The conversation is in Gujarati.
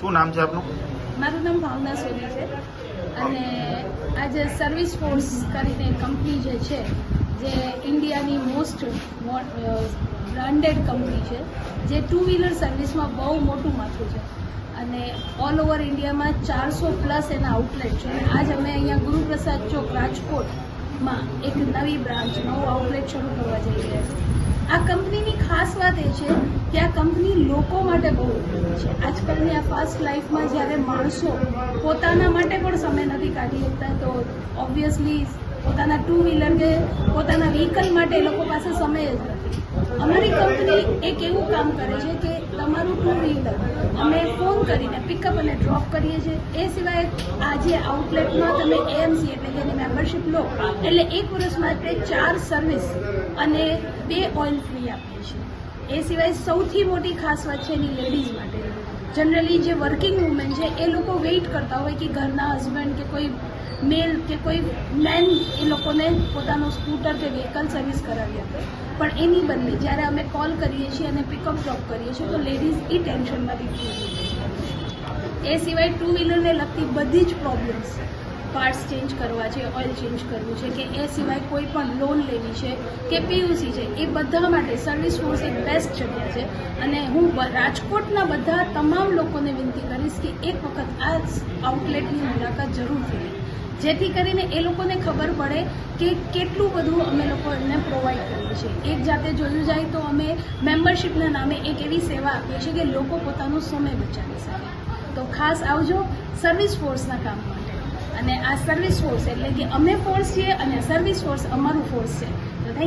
શું નામ છે આપનું? મારું નામ ભાવના સોની છે. અને આજે સર્વિસ ફોર્સ કરીને કંપની જે છે, જે ઇન્ડિયાની મોસ્ટ બ્રાન્ડેડ કંપની છે, જે ટુ વ્હીલર સર્વિસમાં બહુ મોટું માથું છે. અને ઓલ ઓવર ઇન્ડિયામાં ચારસો પ્લસ એના આઉટલેટ છે. અને આજ અમે અહીંયા ગુરુપ્રસાદ ચોક રાજકોટમાં એક નવી બ્રાન્ચ, નવું આઉટલેટ શરૂ કરવા જઈ રહ્યા છીએ. આ કંપનીની ખાસ વાત એ છે કે આ કંપની લોકો માટે બહુ છે. આજકાલની આ ફાસ્ટ લાઈફમાં જ્યારે માણસો પોતાના માટે પણ સમય નથી કાઢી શકતા, તો ઓબ્વિયસલી પોતાના ટુ વ્હીલર કે પોતાના વ્હીકલ માટે એ લોકો પાસે સમય જ નથી. અમારી કંપની એક એવું કામ કરે છે કે તમારું ટુ વ્હીલર અમે ફોન કરીને પિકઅપ અને ડ્રોપ કરીએ છીએ. એ સિવાય આજે આઉટલેટમાં તમે એએમસી એટલે કે મેમ્બરશિપ લો, એટલે એક વર્ષ માટે ચાર સર્વિસ અને બે ઓઇલ ફ્રી આપીએ છીએ. એ સિવાય સૌથી મોટી ખાસ વાત છે એની લેડીઝ માટે. જનરલી જે વર્કિંગ વુમેન છે, એ લોકો વેઇટ કરતા હોય કે ઘરના હસબન્ડ કે કોઈ મેલ કે કોઈ મેન એ લોકોને પોતાનું સ્કૂટર કે વ્હીકલ સર્વિસ કરાવી આપે. પણ એની બદલે જ્યારે અમે કોલ કરીએ છીએ અને પિકઅપ ડ્રોપ કરીએ છીએ, તો લેડીઝ એ ટેન્શનમાંથી થઈ છે. એ સિવાય ટુ વ્હીલરને લગતી બધી જ પ્રોબ્લેમ્સ પાર્ટ્સ ચેન્જ કરવા છે ઓઇલ ચેન્જ કરવું છે, કે એ સિવાય કોઈ પણ લોન લેવી છે, કે પીયુસી છે, એ બધા માટે સર્વિસ ફોર્સ એક બેસ્ટ જગ્યા છે. અને હું રાજકોટના બધા તમામ લોકોને વિનંતી કરીશ કે એક વખત આ આઉટલેટની મુલાકાત જરૂરથી લે જેથી કરીને એ લોકોને ખબર પડે કે કેટલું બધું અમે લોકો એમને પ્રોવાઈડ કરીએ છીએ. એક જાતે જોયું જાય તો અમે મેમ્બરશીપના નામે એક એવી સેવા આપીએ છીએ કે લોકો પોતાનો સમય બચાવી શકે. તો ખાસ આવજો સર્વિસ ફોર્સના કામ માટે અને આ સર્વિસ ફોર્સ એટલે કે અમે ફોર્સ છીએ અને સર્વિસ ફોર્સ અમારું ફોર્સ છે.